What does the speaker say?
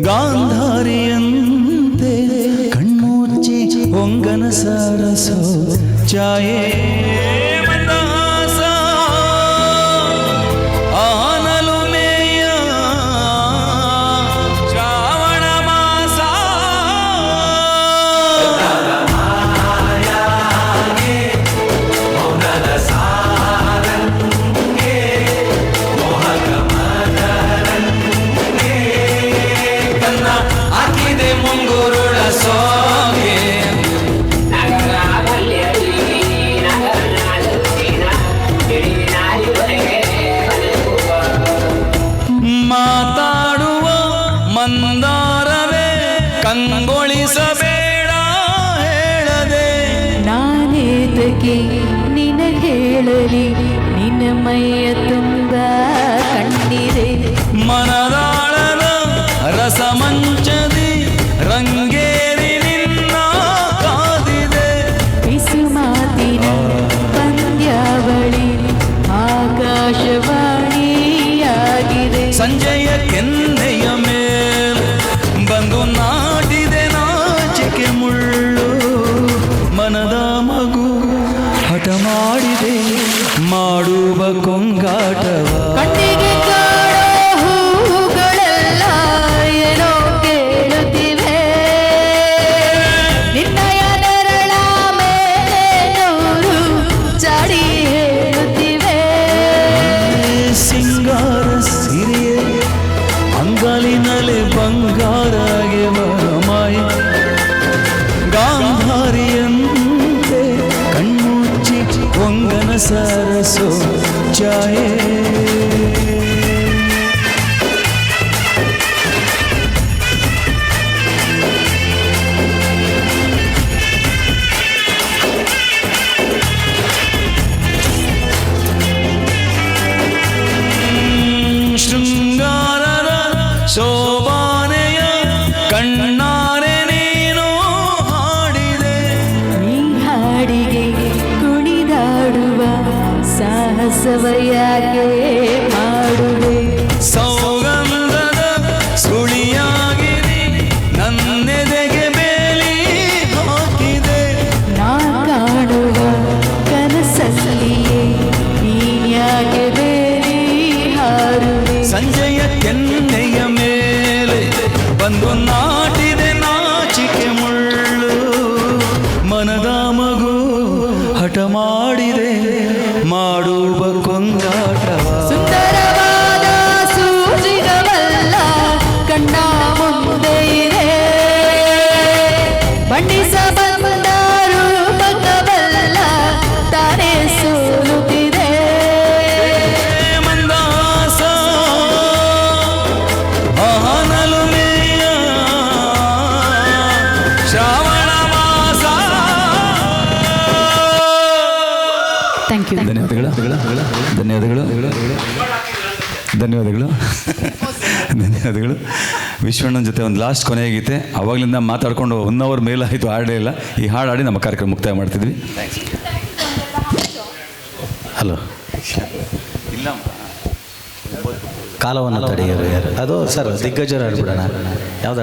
ಗಾಂಧಾರಿಯಂತೆ ಕಣ್ಮುಚ್ಚಿ ಹೊಂಗನ ಸರಸೋ ಛಾಯೆ. ಮಂದಾರವೇ ಕಂಗೊಳಿಸಬೇಡ ಹೇಳದೆ. ನಾನೇತಕ್ಕೆ ನಿನ ಹೇಳಲಿ ನಿನ್ನ ಮೈಯ ತುಂಬ ಕಣ್ಣಿದೆ. ಮನದಾಳದ ಮಾಡಿದೆ ಮಾಡುವ ಕೊಂಗಾಟವ ಕಣ್ಣಿಗೆ ಕಾಣೋ ಹೂಗಳೆಲ್ಲ ಏನೋ ಕೇಳುತ್ತಿವೆ ನಿನ್ನಯ ನೆರಳ ಮೇಲೆ ನೂರು ಚಾಡಿ ಹೇಳುತ್ತಿವೆ ಸಿಂಗಾರ ಸಿರಿಯೇ ಅಂಗಾಲಿನಲೆ ಬಂಗಾರಾಗೆ ಮಾಯ ಗಾಂಧಾರಿಯಂತೆ ಹೊಂಗನ ಸರಸೋ ಸಾಹಸವ ಯಾಕೆ ಮಾಡುವೆ. ಸೌಗಂಧದ ಸುಳಿಯಾಗಿದೆ ನನ್ನೆದೆಗೆ ಬೇಲಿ ಹಾಕಿದೆ. ನಾ ಕಾಣುವ ಕನಸಲ್ಲಿಯೇ ನೀ ಯಾಕೆ ಬೇರೆ ಹಾರುವೆ. ಸಂಜೆಯ ಕೆನ್ನೆಯ ಮೇಲೆ ಬಂದು ನಾಟಿದೆ ಮಾಡುವ ಕೊಂಗಾಟವ ಸುಂದರವಾದ ಸೂಜಿಗವಲ್ಲ ಕಣ್ಣ ಮುಂದೆ ಥ್ಯಾಂಕ್ ಯು ಧನ್ಯವಾದಗಳು. ಧನ್ಯವಾದಗಳು. ಧನ್ಯವಾದಗಳು. ಧನ್ಯವಾದಗಳು. ವಿಶ್ವಣ್ಣನ ಜೊತೆ ಒಂದು ಲಾಸ್ಟ್ ಕೊನೆ ಗೀತೆ. ಅವಾಗಲಿಂದ ಮಾತಾಡ್ಕೊಂಡು ಒನ್ ಅವರ್ ಮೇಲೆ ಆಯಿತು ಹಾಡೇ ಇಲ್ಲ. ಈ ಹಾಡು ಹಾಡಿ ನಮ್ಮ ಕಾರ್ಯಕ್ರಮ ಮುಕ್ತಾಯ ಮಾಡ್ತಿದ್ವಿ. ಹಲೋ ಕಾಲವನ್ನು ತಡೆಯೋರು ಯಾರು? ಅದು ಸರ್ ದಿಗ್ಗಜರು ಹೇಳ್ಬಿಡೋಣ ಯಾವ್ದು